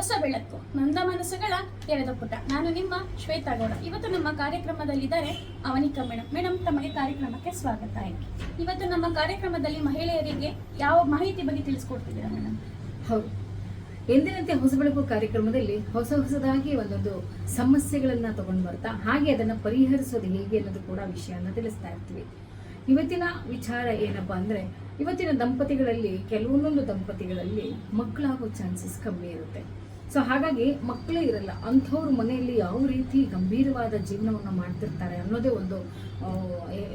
ಹೊಸ ಬೆಳಕು, ನಂದ ಮನಸ್ಸುಗಳ ತೆರೆದ ಪುಟ. ನಾನು ನಿಮ್ಮ ಶ್ವೇತಾ ಗೌಡ. ಇವತ್ತು ನಮ್ಮ ಕಾರ್ಯಕ್ರಮದಲ್ಲಿದ್ದಾರೆ ಅವನಿಕಾ ಮೇಡಮ್ ಮೇಡಮ್ ತಮಗೆ ಕಾರ್ಯಕ್ರಮಕ್ಕೆ ಸ್ವಾಗತ. ಇವತ್ತು ನಮ್ಮ ಕಾರ್ಯಕ್ರಮದಲ್ಲಿ ಮಹಿಳೆಯರಿಗೆ ಯಾವ ಮಾಹಿತಿ ಬಗ್ಗೆ ತಿಳಿಸ್ಕೊಡ್ತಿದ್ದೀರಾ ಮೇಡಮ್ ಹೌದು. ಎಂದಿನಂತೆ ಹೊಸ ಬೆಳಕು ಕಾರ್ಯಕ್ರಮದಲ್ಲಿ ಹೊಸ ಹೊಸದಾಗಿ ಒಂದೊಂದು ಸಮಸ್ಯೆಗಳನ್ನ ತಗೊಂಡು ಬರ್ತಾ, ಹಾಗೆ ಅದನ್ನು ಪರಿಹರಿಸೋದು ಹೇಗೆ ಅನ್ನೋದು ಕೂಡ ವಿಷಯನ ತಿಳಿಸ್ತಾ ಇರ್ತೀವಿ. ಇವತ್ತಿನ ವಿಚಾರ ಏನಪ್ಪಾ ಅಂದ್ರೆ, ಇವತ್ತಿನ ದಂಪತಿಗಳಲ್ಲಿ, ಕೆಲವೊಂದೊಂದು ದಂಪತಿಗಳಲ್ಲಿ ಮಕ್ಕಳಾಗೋ ಚಾನ್ಸಸ್ ಕಮ್ಮಿ ಇರುತ್ತೆ. ಸೊ ಹಾಗಾಗಿ ಮಕ್ಕಳೇ ಇರಲ್ಲ, ಅಂಥವ್ರ ಮನೆಯಲ್ಲಿ ಯಾವ ರೀತಿ ಗಂಭೀರವಾದ ಜೀವನವನ್ನು ಮಾಡ್ತಿರ್ತಾರೆ ಅನ್ನೋದೇ ಒಂದು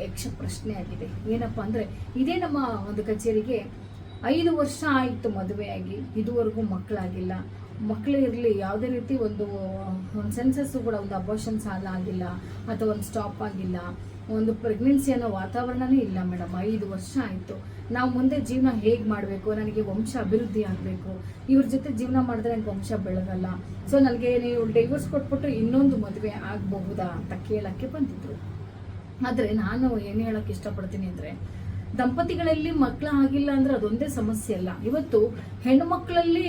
ಯಕ್ಷ ಪ್ರಶ್ನೆ ಆಗಿದೆ. ಏನಪ್ಪ ಅಂದರೆ, ಇದೇ ನಮ್ಮ ಒಂದು ಕಚೇರಿಗೆ ಐದು ವರ್ಷ ಆಯಿತು ಮದುವೆಯಾಗಿ, ಇದುವರೆಗೂ ಮಕ್ಕಳಾಗಿಲ್ಲ. ಮಕ್ಕಳು ಇರಲಿ, ಯಾವುದೇ ರೀತಿ ಒಂದು ಒಂದು ಸೆನ್ಸಸ್ಸು ಕೂಡ, ಒಂದು ಅಬೋಷನ್ ಸಾಲ ಆಗಿಲ್ಲ, ಅಥವಾ ಒಂದು ಸ್ಟಾಪ್ ಆಗಿಲ್ಲ, ಒಂದು ಪ್ರೆಗ್ನೆನ್ಸಿ ಅನ್ನೋ ವಾತಾವರಣನೇ ಇಲ್ಲ ಮೇಡಮ್, ಐದು ವರ್ಷ ಆಯಿತು. ನಾವು ಮುಂದೆ ಜೀವನ ಹೇಗೆ ಮಾಡಬೇಕು? ನನಗೆ ವಂಶ ಅಭಿವೃದ್ಧಿ ಆಗಬೇಕು. ಇವ್ರ ಜೊತೆ ಜೀವನ ಮಾಡಿದ್ರೆ ನನಗೆ ವಂಶ ಬೆಳಗಲ್ಲ. ಸೊ ನನಗೆ ನೀವು ಡೈವರ್ಸ್ ಕೊಟ್ಬಿಟ್ಟು ಇನ್ನೊಂದು ಮದುವೆ ಆಗಬಹುದಾ ಅಂತ ಕೇಳೋಕ್ಕೆ ಬಂದಿದ್ರು. ಆದರೆ ನಾನು ಏನು ಹೇಳೋಕ್ಕೆ ಇಷ್ಟಪಡ್ತೀನಿ ಅಂದರೆ ದಂಪತಿಗಳಲ್ಲಿ ಮಕ್ಕಳ ಆಗಿಲ್ಲ ಅಂದ್ರೆ ಅದೊಂದೇ ಸಮಸ್ಯೆ ಅಲ್ಲ. ಇವತ್ತು ಹೆಣ್ಣು ಮಕ್ಕಳಲ್ಲಿ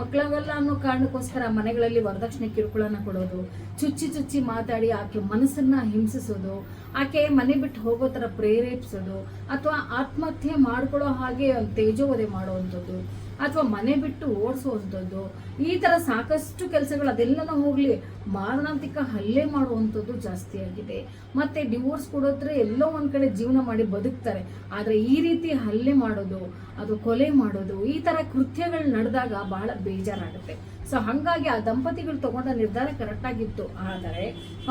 ಮಕ್ಕಳಾಗಲ್ಲ ಅನ್ನೋ ಕಾರಣಕ್ಕೋಸ್ಕರ ಮನೆಗಳಲ್ಲಿ ವರದಕ್ಷಿಣೆ ಕಿರುಕುಳನ ಕೊಡೋದು, ಚುಚ್ಚಿ ಚುಚ್ಚಿ ಮಾತಾಡಿ ಆಕೆ ಮನಸ್ಸನ್ನ ಹಿಂಸಿಸೋದು, ಆಕೆ ಮನೆ ಬಿಟ್ಟು ಹೋಗೋ ಥರ ಪ್ರೇರೇಪಿಸೋದು, ಅಥವಾ ಆತ್ಮಹತ್ಯೆ ಮಾಡ್ಕೊಳ್ಳೋ ಹಾಗೆ ಒಂದು ತೇಜೋವಧೆ ಮಾಡುವಂಥದ್ದು ಅಥವಾ ಮನೆ ಬಿಟ್ಟು ಓಡಿಸುವಂಥದ್ದು, ಈ ಥರ ಸಾಕಷ್ಟು ಕೆಲಸಗಳು ಅದೆಲ್ಲನೂ ಹೋಗಲಿ, ಮಾರಣಾಂತಿಕ ಹಲ್ಲೆ ಮಾಡುವಂಥದ್ದು ಜಾಸ್ತಿ ಆಗಿದೆ. ಮತ್ತೆ ಡಿವೋರ್ಸ್ ಕೊಡೋದ್ರೆ ಎಲ್ಲೋ ಒಂದ್ ಕಡೆ ಜೀವನ ಮಾಡಿ ಬದುಕ್ತಾರೆ. ಆದರೆ ಈ ರೀತಿ ಹಲ್ಲೆ ಮಾಡೋದು, ಅದು ಕೊಲೆ ಮಾಡೋದು, ಈ ಥರ ಕೃತ್ಯಗಳು ನಡೆದಾಗ ಬಹಳ ಬೇಜಾರಾಗುತ್ತೆ. ಸೊ ಹಾಗಾಗಿ ಆ ದಂಪತಿಗಳು ತಗೊಂಡ ನಿರ್ಧಾರ ಕರೆಕ್ಟ್ ಆಗಿತ್ತು. ಆದರೆ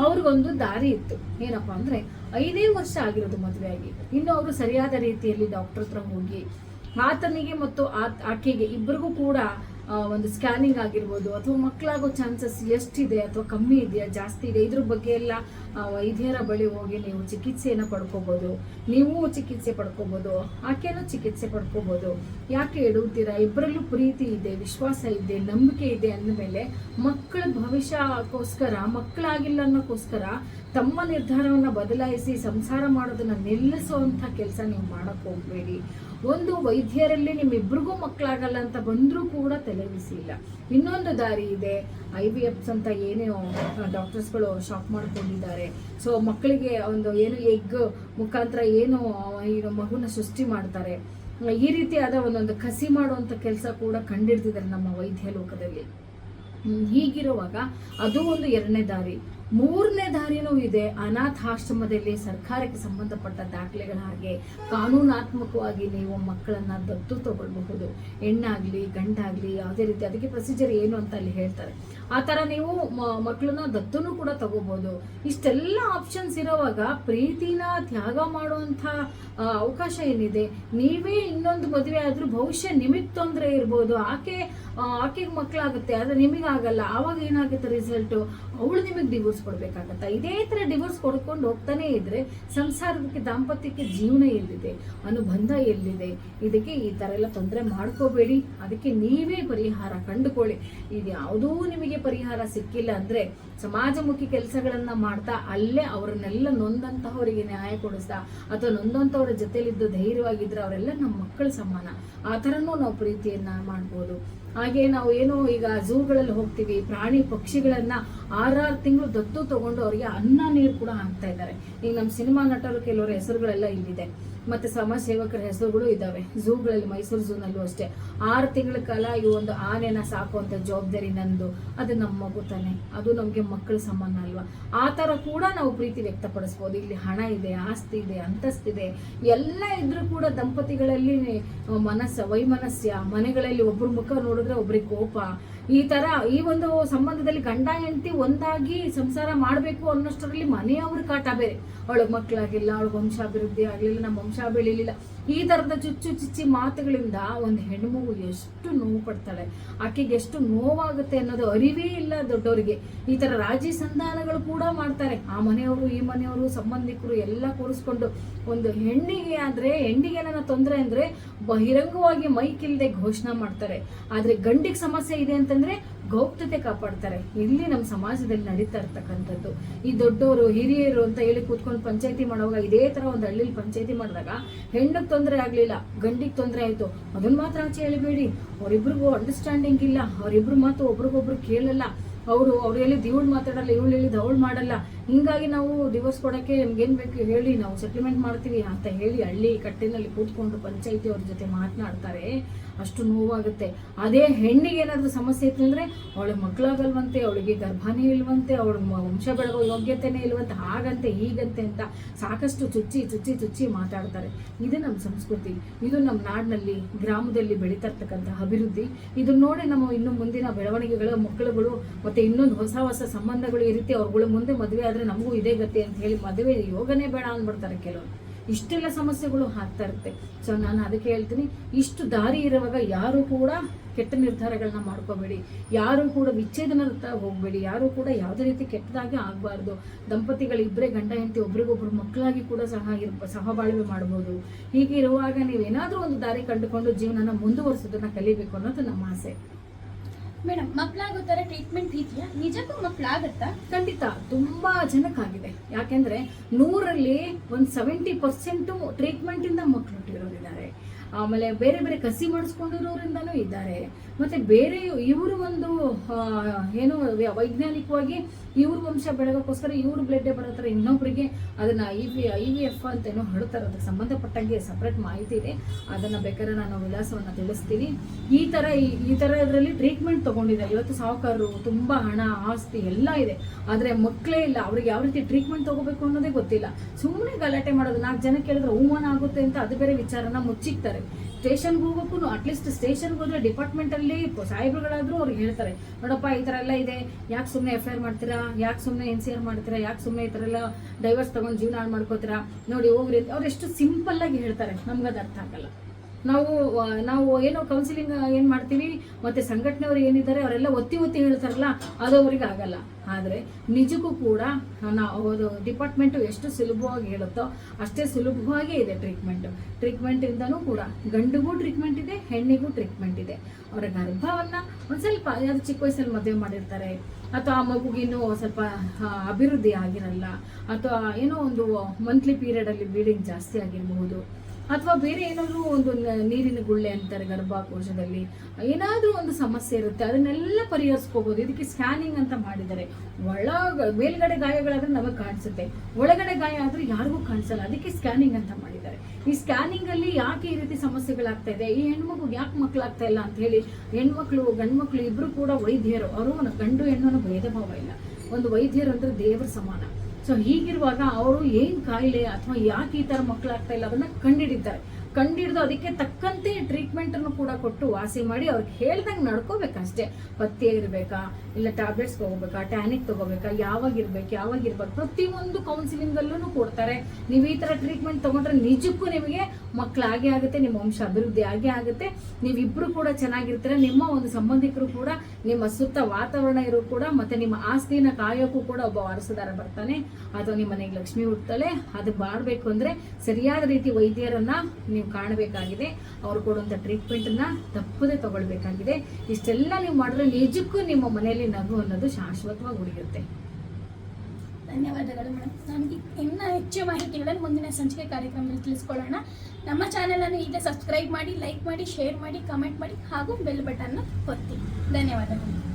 ಅವ್ರಿಗೊಂದು ದಾರಿ ಇತ್ತು. ಏನಪ್ಪಾ ಅಂದ್ರೆ ಐದೇ ವರ್ಷ ಆಗಿರೋದು ಮದುವೆಯಾಗಿ ಇನ್ನು ಅವರು ಸರಿಯಾದ ರೀತಿಯಲ್ಲಿ ಡಾಕ್ಟರ್ ಹತ್ರ ಹೋಗಿ ಆತನಿಗೆ ಮತ್ತು ಆಕೆಗೆ ಇಬ್ಬರಿಗೂ ಕೂಡ ಒಂದು ಸ್ಕ್ಯಾನಿಂಗ್ ಆಗಿರ್ಬೋದು, ಅಥವಾ ಮಕ್ಕಳಾಗೋ ಚಾನ್ಸಸ್ ಎಷ್ಟಿದೆ ಅಥವಾ ಕಮ್ಮಿ ಇದೆಯಾ, ಜಾಸ್ತಿ ಇದೆ, ಇದ್ರ ಬಗ್ಗೆ ಎಲ್ಲ ವೈದ್ಯರ ಬಳಿ ಹೋಗಿ ನೀವು ಚಿಕಿತ್ಸೆಯನ್ನು ಪಡ್ಕೋಬೋದು. ನೀವು ಚಿಕಿತ್ಸೆ ಪಡ್ಕೋಬೋದು, ಆಕೆನೂ ಚಿಕಿತ್ಸೆ ಪಡ್ಕೋಬೋದು. ಯಾಕೆ ಇಡುತ್ತೀರಾ ಇಬ್ಬರಲ್ಲೂ ಪ್ರೀತಿ ಇದೆ, ವಿಶ್ವಾಸ ಇದೆ, ನಂಬಿಕೆ ಇದೆ ಅಂದಮೇಲೆ ಮಕ್ಕಳ ಭವಿಷ್ಯಕ್ಕೋಸ್ಕರ, ಮಕ್ಕಳಾಗಿಲ್ಲ ಅನ್ನೋಕ್ಕೋಸ್ಕರ ತಮ್ಮ ನಿರ್ಧಾರವನ್ನು ಬದಲಾಯಿಸಿ ಸಂಸಾರ ಮಾಡೋದನ್ನು ನಿಲ್ಲಿಸುವಂಥ ಕೆಲಸ ನೀವು ಮಾಡೋಕ್ಕೆ ಹೋಗ್ಬೇಡಿ. ಒಂದು ವೈದ್ಯರಲ್ಲಿ ನಿಮ್ಮಿಬ್ರಿಗೂ ಮಕ್ಕಳಾಗಲ್ಲ ಅಂತ ಬಂದರೂ ಕೂಡ ತಲೆಬಿಸಿಲ್ಲ ಇನ್ನೊಂದು ದಾರಿ ಇದೆ. ಐ ವಿ ಎಫ್ಸ್ ಅಂತ ಏನೇನೋ ಡಾಕ್ಟರ್ಸ್ಗಳು ಶಾಪ್ ಮಾಡ್ಕೊಂಡಿದ್ದಾರೆ. ಸೊ ಮಕ್ಕಳಿಗೆ ಒಂದು ಏನು ಎಗ್ ಮುಖಾಂತರ ಏನು ಏನು ಮಗುನ ಸೃಷ್ಟಿ ಮಾಡ್ತಾರೆ. ಈ ರೀತಿಯಾದ ಒಂದೊಂದು ಕಸಿ ಮಾಡುವಂಥ ಕೆಲಸ ಕೂಡ ಕಂಡಿಡ್ತಿದ್ದಾರೆ ನಮ್ಮ ವೈದ್ಯ ಲೋಕದಲ್ಲಿ. ಹೀಗಿರುವಾಗ ಅದು ಒಂದು ಎರಡನೇ ದಾರಿ. ಮೂರನೇ ದಾರಿನೂ ಇದೆ. ಅನಾಥಾಶ್ರಮದಲ್ಲಿ ಸರ್ಕಾರಕ್ಕೆ ಸಂಬಂಧಪಟ್ಟ ದಾಖಲೆಗಳ ಹಾಗೆ ಕಾನೂನಾತ್ಮಕವಾಗಿ ನೀವು ಮಕ್ಕಳನ್ನ ದತ್ತು ತಗೊಳ್ಬಹುದು. ಹೆಣ್ಣಾಗ್ಲಿ, ಗಂಡಾಗ್ಲಿ, ಯಾವುದೇ ರೀತಿ ಅದಕ್ಕೆ ಪ್ರೊಸೀಜರ್ ಏನು ಅಂತ ಅಲ್ಲಿ ಹೇಳ್ತಾರೆ. ಆ ಥರ ನೀವು ಮಕ್ಕಳನ್ನ ದತ್ತುನು ಕೂಡ ತಗೋಬಹುದು ಇಷ್ಟೆಲ್ಲ ಆಪ್ಷನ್ಸ್ ಇರೋವಾಗ ಪ್ರೀತಿನ ತ್ಯಾಗ ಮಾಡುವಂಥ ಅವಕಾಶ ಏನಿದೆ? ನೀವೇ ಇನ್ನೊಂದು ಮದುವೆ ಆದ್ರೂ ಭವಿಷ್ಯ ನಿಮಗ್ ತೊಂದರೆ ಇರ್ಬೋದು. ಆಕೆ ಆಕೆಗೆ ಮಕ್ಕಳಾಗುತ್ತೆ ಆದ್ರೆ ನಿಮಗಾಗಲ್ಲ ಆವಾಗ ಏನಾಗುತ್ತೆ ರಿಸಲ್ಟ್ ಅವಳು ನಿಮಗೆ ಡಿವೋರ್ಸ್ ಕೊಡ್ಬೇಕಾಗತ್ತ? ಇದೇ ತರ ಡಿವೋರ್ಸ್ ಕೊಡ್ಕೊಂಡು ಹೋಗ್ತಾನೆ ಇದ್ರೆ ಸಂಸಾರಕ್ಕೆ ದಾಂಪತ್ಯಕ್ಕೆ ಜೀವನ ಎಲ್ಲಿದೆ? ಅನುಬಂಧ ಎಲ್ಲಿದೆ? ಇದಕ್ಕೆ ಈ ತರ ಎಲ್ಲ ತೊಂದರೆ ಮಾಡ್ಕೋಬೇಡಿ. ಅದಕ್ಕೆ ನೀವೇ ಪರಿಹಾರ ಕಂಡುಕೊಳ್ಳಿ. ಇದು ಯಾವುದೂ ನಿಮಗೆ ಪರಿಹಾರ ಸಿಕ್ಕಿಲ್ಲ ಅಂದ್ರೆ ಸಮಾಜಮುಖಿ ಕೆಲಸಗಳನ್ನ ಮಾಡ್ತಾ ಅಲ್ಲೇ ಅವರನ್ನೆಲ್ಲ ನೊಂದಂತಹವರಿಗೆ ನ್ಯಾಯ ಕೊಡಿಸ್ತಾ, ಅಥವಾ ನೊಂದಂತವ್ರ ಜೊತೆಲಿದ್ದು ಧೈರ್ಯವಾಗಿದ್ರೆ ಅವರೆಲ್ಲ ನಮ್ಮ ಮಕ್ಕಳ ಸಮಾನ. ಆ ಥರನೂ ನಾವು ಪ್ರೀತಿಯನ್ನ ಮಾಡ್ಬೋದು. ಹಾಗೆ ನಾವು ಏನು ಈಗ ಝೂಗಳಲ್ಲಿ ಹೋಗ್ತೀವಿ, ಪ್ರಾಣಿ ಪಕ್ಷಿಗಳನ್ನ ಆರಾರು ತಿಂಗಳು ದತ್ತು ತಗೊಂಡು ಅವರಿಗೆ ಅನ್ನ ನೀರು ಕೂಡ ಹಾಕ್ತಾ ಇದ್ದಾರೆ. ಈಗ ನಮ್ಮ ಸಿನಿಮಾ ನಟರು ಕೆಲವರ ಹೆಸರುಗಳೆಲ್ಲ ಇಲ್ಲಿದೆ. ಮತ್ತೆ ಸಮಾಜ ಸೇವಕರ ಹೆಸರುಗಳು ಇದಾವೆ ಝೂಗಳಲ್ಲಿ ಮೈಸೂರು ಝೂನಲ್ಲೂ ಅಷ್ಟೇ. ಆರು ತಿಂಗಳ ಕಾಲ ಈ ಒಂದು ಆನೆನ ಸಾಕುವಂಥ ಜವಾಬ್ದಾರಿ ನಂದು. ಅದು ನಮ್ಮ ಮಗು ತಾನೆ. ಅದು ನಮಗೆ ಮಕ್ಕಳ ಸಮಾನ ಅಲ್ವಾ? ಆ ಥರ ಕೂಡ ನಾವು ಪ್ರೀತಿ ವ್ಯಕ್ತಪಡಿಸ್ಬೋದು. ಇಲ್ಲಿ ಹಣ ಇದೆ, ಆಸ್ತಿ ಇದೆ ಅಂತಸ್ತಿದೆ ಎಲ್ಲ ಇದ್ರೂ ಕೂಡ ದಂಪತಿಗಳಲ್ಲಿ ಮನಸ್ಸ, ವೈಮನಸ್ಯ, ಮನೆಗಳಲ್ಲಿ ಒಬ್ಬರ ಮುಖ ನೋಡಿದ್ರೆ ಒಬ್ರಿಗೆ ಕೋಪ ಈ ತರ ಈ ಒಂದು ಸಂಬಂಧದಲ್ಲಿ ಗಂಡ ಹೆಂಡತಿ ಒಂದಾಗಿ ಸಂಸಾರ ಮಾಡಬೇಕು ಅನ್ನೋಷ್ಟರಲ್ಲಿ ಮನೆಯವ್ರ ಕಾಟ ಬೇರೆ. ಅವಳಿಗೆ ಮಕ್ಕಳಾಗಿಲ್ಲ ಅವಳಿಗೆ ವಂಶಾಭಿವೃದ್ಧಿ ಆಗಲಿಲ್ಲ, ನಮ್ಮ ವಂಶ ಬೆಳೀಲಿಲ್ಲ. ಈ ತರದ ಚುಚ್ಚು ಚುಚ್ಚಿ ಮಾತುಗಳಿಂದ ಒಂದು ಹೆಣ್ಮಗು ಎಷ್ಟು ನೋವು ಪಡ್ತಾಳೆ, ಆಕೆಗೆ ಎಷ್ಟು ನೋವಾಗುತ್ತೆ ಅನ್ನೋದು ಅರಿವೇ ಇಲ್ಲ ದೊಡ್ಡವರಿಗೆ. ಈ ತರ ರಾಜಿ ಸಂಧಾನಗಳು ಕೂಡ ಮಾಡ್ತಾರೆ. ಆ ಮನೆಯವರು, ಈ ಮನೆಯವರು ಸಂಬಂಧಿಕರು ಎಲ್ಲ ಕೂರಿಸ್ಕೊಂಡು ಒಂದು ಹೆಣ್ಣಿಗೆ ಆದ್ರೆ, ಹೆಣ್ಣಿಗೆ ಏನಾರ ತೊಂದರೆ ಅಂದ್ರೆ ಬಹಿರಂಗವಾಗಿ ಮೈಕ್ ಇಲ್ಲದೆ ಘೋಷಣೆ ಮಾಡ್ತಾರೆ. ಆದ್ರೆ ಗಂಡಿಗೆ ಸಮಸ್ಯೆ ಇದೆ ಅಂತ ಅಂತಂದ್ರೆ ಗೌಪ್ಯತೆ ಕಾಪಾಡ್ತಾರೆ. ಇಲ್ಲಿ ನಮ್ಮ ಸಮಾಜದಲ್ಲಿ ನಡೀತಾ ಇರ್ತಕ್ಕಂಥದ್ದು. ಈ ದೊಡ್ಡವರು ಹಿರಿಯರು ಅಂತ ಹೇಳಿ ಕೂತ್ಕೊಂಡು ಪಂಚಾಯತಿ ಮಾಡುವಾಗ ಇದೇ ತರ ಒಂದು ಹಳ್ಳಿಲಿ ಪಂಚಾಯತಿ ಮಾಡಿದಾಗ ಹೆಣ್ಣಿಗೆ ತೊಂದರೆ ಆಗ್ಲಿಲ್ಲ, ಗಂಡಿಗೆ ತೊಂದರೆ ಆಯ್ತು. ಅದನ್ನ ಮಾತ್ರ ಆಚೆ ಹೇಳಬೇಡಿ. ಅವರಿಬ್ರಿಗೂ ಅಂಡರ್ಸ್ಟ್ಯಾಂಡಿಂಗ್ ಇಲ್ಲ. ಅವರಿಬ್ರು ಮಾತು ಒಬ್ರಿಗೊಬ್ರು ಕೇಳಲ್ಲ. ಅವರು, ಅವ್ರು ಹೇಳಿದ್ ಇವಳು ಮಾತಾಡಲ್ಲ, ಇವಳು ಹೇಳಿದ್ ಅವಳು ಮಾಡಲ್ಲ. ಹಿಂಗಾಗಿ ನಾವು ಡಿವೋರ್ಸ್ ನಮ್ಗೆ ಏನ್ ಬೇಕು ಹೇಳಿ, ನಾವು ಸೆಟ್ಲ್ಮೆಂಟ್ ಮಾಡ್ತೀವಿ ಅಂತ ಹೇಳಿ ಹಳ್ಳಿ ಕಟ್ಟಿನಲ್ಲಿ ಕೂತ್ಕೊಂಡು ಪಂಚಾಯತಿ ಅವ್ರ ಜೊತೆ ಮಾತನಾಡ್ತಾರೆ. ಅಷ್ಟು ನೋವಾಗುತ್ತೆ. ಅದೇ ಹೆಣ್ಣಿಗೆ ಏನಾದರೂ ಸಮಸ್ಯೆ ಇತ್ತು ಅಂದರೆ ಅವಳಿಗೆ ಮಕ್ಕಳಾಗಲ್ವಂತೆ ಅವಳಿಗೆ ಗರ್ಭನೇ ಇಲ್ವಂತೆ, ಅವಳ ವಂಶ ಬೆಳಗೋ ಯೋಗ್ಯತೆನೇ ಇಲ್ವಂತೆ, ಹಾಗಂತೆ, ಹೀಗಂತೆ ಅಂತ ಸಾಕಷ್ಟು ಚುಚ್ಚಿ ಚುಚ್ಚಿ ಚುಚ್ಚಿ ಮಾತಾಡ್ತಾರೆ. ಇದು ನಮ್ಮ ಸಂಸ್ಕೃತಿ. ಇದು ನಮ್ಮ ನಾಡಿನಲ್ಲಿ, ಗ್ರಾಮದಲ್ಲಿ ಬೆಳೀತಾ ಇರ್ತಕ್ಕಂಥ ಅಭಿವೃದ್ಧಿ. ಇದನ್ನ ನೋಡಿ ನಮ್ಮ ಇನ್ನು ಮುಂದಿನ ಬೆಳವಣಿಗೆಗಳು ಮಕ್ಕಳುಗಳು ಮತ್ತೆ ಇನ್ನೊಂದು ಹೊಸ ಹೊಸ ಸಂಬಂಧಗಳು ಈ ರೀತಿ ಅವ್ರುಗಳ ಮುಂದೆ ಮದುವೆ ಆದ್ರೆ ನಮಗೂ ಇದೇ ಗತಿ ಅಂತ ಹೇಳಿ ಮದುವೆ ಯೋಗನೇ ಬೇಡ ಅಂದ್ಬಿಡ್ತಾರೆ ಕೆಲವರು. ಇಷ್ಟೆಲ್ಲ ಸಮಸ್ಯೆಗಳು ಆಗ್ತಾ ಇರುತ್ತೆ. ಸೊ ನಾನು ಅದಕ್ಕೆ ಹೇಳ್ತೀನಿ, ಇಷ್ಟು ದಾರಿ ಇರುವಾಗ ಯಾರು ಕೂಡ ಕೆಟ್ಟ ನಿರ್ಧಾರಗಳನ್ನ ಮಾಡ್ಕೋಬೇಡಿ. ಯಾರು ಕೂಡ ವಿಚ್ಛೇದನ ಹೋಗ್ಬೇಡಿ. ಯಾರು ಕೂಡ ಯಾವುದೇ ರೀತಿ ಕೆಟ್ಟದಾಗಿ ಆಗಬಾರ್ದು. ದಂಪತಿಗಳಿಬ್ಬರೇ ಗಂಡ, ಹೆಂಡತಿ, ಒಬ್ರಿಗೊಬ್ರು ಮಕ್ಕಳಾಗಿ ಕೂಡ ಸಹ ಇರ್, ಸಹಬಾಳ್ವೆ ಮಾಡ್ಬೋದು. ಹೀಗೆ ಇರುವಾಗ ನೀವೇನಾದರೂ ಒಂದು ದಾರಿ ಕಂಡುಕೊಂಡು ಜೀವನನ ಮುಂದುವರಿಸೋದನ್ನ ಕಲಿಬೇಕು ಅನ್ನೋದು ನಮ್ಮ ಆಸೆ. ಮೇಡಮ್ ಮಕ್ಕಳಾಗೋ ಥರ ಟ್ರೀಟ್ಮೆಂಟ್ ಇದೆಯಾ? ನಿಜಕ್ಕೂ ಮಕ್ಕಳಾಗತ್ತಾ ಖಂಡಿತ, ತುಂಬಾ ಜನಕ್ಕಾಗಿದೆ. ಯಾಕೆಂದ್ರೆ ನೂರಲ್ಲಿ ಒಂದು ಸೆವೆಂಟಿ ಪರ್ಸೆಂಟು ಟ್ರೀಟ್ಮೆಂಟ್ ಇಂದ ಮಕ್ಕಳು ಹುಟ್ಟಿರೋರಿದ್ದಾರೆ ಆಮೇಲೆ ಬೇರೆ ಬೇರೆ ಕಸಿ ಮಾಡಿಸ್ಕೊಂಡಿರೋರಿಂದನೂ ಇದ್ದಾರೆ. ಮತ್ತೆ ಬೇರೆ ಇವರು ಒಂದು ಏನು ವೈಜ್ಞಾನಿಕವಾಗಿ ಇವ್ರ ವಂಶ ಬೆಳಗೋಕ್ಕೋಸ್ಕರ ಇವ್ರ ಬ್ಲಡ್ ಬರೋ ಇನ್ನೊಬ್ಬರಿಗೆ ಅದನ್ನ I V I V F ಅಂತ ಏನೋ ಹೇಳ್ತಾರೆ. ಅದಕ್ಕೆ ಸಂಬಂಧಪಟ್ಟಂಗೆ ಸಪ್ರೇಟ್ ಮಾಹಿತಿ ಇದೆ. ಅದನ್ನ ಬೇಕಾದ್ರೆ ನಾನು ವಿಳಾಸವನ್ನ ತಿಳಿಸ್ತೀನಿ. ಈ ತರ ಈ- ತರ ಇದರಲ್ಲಿ ಟ್ರೀಟ್ಮೆಂಟ್ ತಗೊಂಡಿದ್ದಾರೆ. ಇವತ್ತು ಸಾವುಕಾರರು, ತುಂಬಾ ಹಣ, ಆಸ್ತಿ ಎಲ್ಲ ಇದೆ. ಆದ್ರೆ ಮಕ್ಕಳೇ ಇಲ್ಲ. ಅವ್ರಿಗೆ ಯಾವ ರೀತಿ ಟ್ರೀಟ್ಮೆಂಟ್ ತಗೋಬೇಕು ಅನ್ನೋದೇ ಗೊತ್ತಿಲ್ಲ. ಸುಮ್ಮನೆ ಗಲಾಟೆ ಮಾಡೋದು. ನಾಲ್ಕು ಜನ ಕೇಳಿದ್ರೆ ಹೂಮಾನ ಆಗುತ್ತೆ ಅಂತ ಅದು ಬೇರೆ ವಿಚಾರನ ಮುಚ್ಚಿಕ್ತಾರೆ. ಸ್ಟೇಷನ್ಗೆ ಹೋಗೋಕ್ಕೂ ಅಟ್ಲೀಸ್ಟ್ ಸ್ಟೇಷನ್ಗೆ ಹೋದ್ರೆ ಡಿಪಾರ್ಟ್ಮೆಂಟ್ ಸಾಹೇಬ್ರುಗಳಾದರೂ ಅವ್ರಿಗೆ ಹೇಳ್ತಾರೆ, ನೋಡಪ್ಪ ಈ ಥರ ಎಲ್ಲ ಇದೆ, ಯಾಕೆ ಸುಮ್ಮನೆ ಎಫ್ ಐ ಆರ್ ಮಾಡ್ತೀರಾ, ಯಾಕೆ ಸುಮ್ಮನೆ ಎನ್ ಸಿ ಆರ್ ಮಾಡ್ತೀರಾ, ಯಾಕೆ ಸುಮ್ಮನೆ ಈ ಥರ ಎಲ್ಲ ಡೈವರ್ಸ್ ತಗೊಂಡು ಜೀವನ ಹಾಳು ಮಾಡ್ಕೋತೀರಾ, ನೋಡಿ ಹೋಗ್ರಿ ಅವ್ರು ಎಷ್ಟು ಸಿಂಪಲ್ ಆಗಿ ಹೇಳ್ತಾರೆ ನಮ್ಗೆ ಅದು ಅರ್ಥ ಆಗಲ್ಲ. ನಾವು ನಾವು ಏನು ಕೌನ್ಸಿಲಿಂಗ್ ಏನು ಮಾಡ್ತೀವಿ, ಮತ್ತೆ ಸಂಘಟನೆಯವರು ಏನಿದ್ದಾರೆ, ಅವರೆಲ್ಲ ಒತ್ತಿ ಒತ್ತಿ ಹೇಳ್ತಾರಲ್ಲ ಅದು ಅವ್ರಿಗೆ ಆಗಲ್ಲ. ಆದರೆ ನಿಜಕ್ಕೂ ಕೂಡ ನಾವು ಡಿಪಾರ್ಟ್ಮೆಂಟ್ ಎಷ್ಟು ಸುಲಭವಾಗಿ ಹೇಳುತ್ತೋ ಅಷ್ಟೇ ಸುಲಭವಾಗಿ ಇದೆ ಟ್ರೀಟ್ಮೆಂಟ್ ಟ್ರೀಟ್ಮೆಂಟ್ ಇಂದನೂ ಕೂಡ ಗಂಡಿಗೂ ಟ್ರೀಟ್ಮೆಂಟ್ ಇದೆ, ಹೆಣ್ಣಿಗೂ ಟ್ರೀಟ್ಮೆಂಟ್ ಇದೆ. ಅವರ ಗರ್ಭವನ್ನು ಒಂದು ಸ್ವಲ್ಪ, ಯಾವ್ದು ಚಿಕ್ಕ ವಯಸ್ಸಲ್ಲಿ ಮದುವೆ ಮಾಡಿರ್ತಾರೆ, ಅಥವಾ ಆ ಮಗುಗಿನ್ನೂ ಸ್ವಲ್ಪ ಅಭಿವೃದ್ಧಿ ಆಗಿರಲ್ಲ, ಅಥವಾ ಏನೋ ಒಂದು ಮಂತ್ಲಿ ಪೀರಿಯಡ್ ಅಲ್ಲಿ ಬ್ಲೀಡಿಂಗ್ ಜಾಸ್ತಿ ಆಗಿರಬಹುದು. ಅಥವಾ ಬೇರೆ ಏನಾದರೂ ಒಂದು ನೀರಿನ ಗುಳ್ಳೆ ಅಂತಾರೆ, ಗರ್ಭಕೋಶದಲ್ಲಿ, ಏನಾದರೂ ಒಂದು ಸಮಸ್ಯೆ ಇರುತ್ತೆ, ಅದನ್ನೆಲ್ಲ ಪರಿಹರಿಸ್ಕೋಬಹುದು ಇದಕ್ಕೆ ಸ್ಕ್ಯಾನಿಂಗ್ ಅಂತ ಮಾಡಿದ್ದಾರೆ. ಒಳಗ, ಮೇಲ್ಗಡೆ ಗಾಯಗಳಾದ್ರೆ ನಮಗೆ ಕಾಣಿಸುತ್ತೆ. ಒಳಗಡೆ ಗಾಯ ಆದರೂ ಯಾರಿಗೂ ಕಾಣಿಸಲ್ಲ. ಅದಕ್ಕೆ ಸ್ಕ್ಯಾನಿಂಗ್ ಅಂತ ಮಾಡಿದ್ದಾರೆ. ಈ ಸ್ಕ್ಯಾನಿಂಗ್ ಅಲ್ಲಿ ಯಾಕೆ ಈ ರೀತಿ ಸಮಸ್ಯೆಗಳಾಗ್ತಾ ಇದೆ? ಈ ಹೆಣ್ಮಗು ಯಾಕೆ ಮಕ್ಕಳಾಗ್ತಾ ಇಲ್ಲ ಅಂತ ಹೇಳಿ, ಹೆಣ್ಮಕ್ಳು, ಗಂಡ್ಮಕ್ಳು ಇಬ್ರು ಕೂಡ ವೈದ್ಯರು, ಅವರು ಗಂಡು ಹೆಣ್ಣು ಭೇದ ಭಾವ ಇಲ್ಲ. ಒಂದು ವೈದ್ಯರು ಅಂದ್ರೆ ದೇವರ ಸಮಾನ. ಸೊ ಹೀಗಿರುವಾಗ ಅವರು ಏನ್ ಕಾಯಿಲೆ ಅಥವಾ ಯಾಕೆ ಈ ತರ ಮಕ್ಕಳಾಗ್ತಾ ಇಲ್ಲ ಅದನ್ನ ಕಂಡಿಡಿದ್ದಾರೆ. ಕಂಡಿಡಿದು ಅದಕ್ಕೆ ತಕ್ಕಂತೆ ಟ್ರೀಟ್ಮೆಂಟ್ ಅನ್ನು ಕೂಡ ಕೊಟ್ಟು ವಾಸಿ ಮಾಡಿ ಅವ್ರಿಗೆ ಹೇಳ್ದಂಗೆ ನಡ್ಕೋಬೇಕಷ್ಟೇ ಪಥ್ಯ ಇರಬೇಕಾ, ಇಲ್ಲ ಟ್ಯಾಬ್ಲೆಟ್ಸ್ ತಗೋಬೇಕಾ ಟ್ಯಾನಿಕ್ ತಗೋಬೇಕಾ, ಯಾವಾಗ ಇರ್ಬೇಕು ಯಾವಾಗ ಇರ್ಬೇಕು ಪ್ರತಿಯೊಂದು ಕೌನ್ಸಿಲಿಂಗಲ್ಲೂ ಕೊಡ್ತಾರೆ. ನೀವು ಈ ತರ ಟ್ರೀಟ್ಮೆಂಟ್ ತಗೊಂಡ್ರೆ ನಿಜಕ್ಕೂ ನಿಮಗೆ ಮಕ್ಕಳಾಗೆ ಆಗುತ್ತೆ, ನಿಮ್ಮ ವಂಶ ಅಭಿವೃದ್ಧಿ ಆಗೇ ಆಗುತ್ತೆ. ನೀವಿಬ್ರು ಕೂಡ ಚೆನ್ನಾಗಿರ್ತೀರ, ನಿಮ್ಮ ಒಂದು ಸಂಬಂಧಿಕರು ಕೂಡ, ನಿಮ್ಮ ಸುತ್ತ ವಾತಾವರಣ ಇರೋ ಕೂಡ, ಮತ್ತೆ ನಿಮ್ಮ ಆಸ್ತಿನ ಕಾಯೋಕ್ಕೂ ಕೂಡ ಒಬ್ಬ ವಾರಸುದಾರ ಬರ್ತಾನೆ. ಅಥವಾ ನಿಮ್ಮ ಮನೆಗೆ ಲಕ್ಷ್ಮಿ ಹುಡ್ತಾಳೆ ಅದು ಮಾಡಬೇಕು ಅಂದ್ರೆ ಸರಿಯಾದ ರೀತಿ ವೈದ್ಯರನ್ನ ನೀವು ಕಾಣಬೇಕಾಗಿದೆ. ಅವ್ರು ಕೊಡುವಂಥ ಟ್ರೀಟ್ಮೆಂಟನ್ನ ತಪ್ಪದೆ ತಗೊಳ್ಬೇಕಾಗಿದೆ. ಇಷ್ಟೆಲ್ಲ ನೀವು ಮಾಡಿದ್ರೆ ನಿಜಕ್ಕೂ ನಿಮ್ಮ ಮನೆಯಲ್ಲಿ ನಗು ಅನ್ನೋದು ಶಾಶ್ವತವಾಗಿ ಉಳಿಯುತ್ತೆ. ಧನ್ಯವಾದಗಳು ಮೇಡಮ್. ನನಗೆ ಇನ್ನೂ ಹೆಚ್ಚು ಮಾಹಿತಿಗಳನ್ನು ಮುಂದಿನ ಸಂಚಿಕೆ ಕಾರ್ಯಕ್ರಮದಲ್ಲಿ ತಿಳಿಸ್ಕೊಳ್ಳೋಣ. ನಮ್ಮ ಚಾನಲನ್ನು ಈಗ ಸಬ್ಸ್ಕ್ರೈಬ್ ಮಾಡಿ ಲೈಕ್ ಮಾಡಿ ಶೇರ್ ಮಾಡಿ ಕಮೆಂಟ್ ಮಾಡಿ ಹಾಗೂ ಬೆಲ್ ಬಟನ್ನ ಒತ್ತಿ. ಧನ್ಯವಾದಗಳು.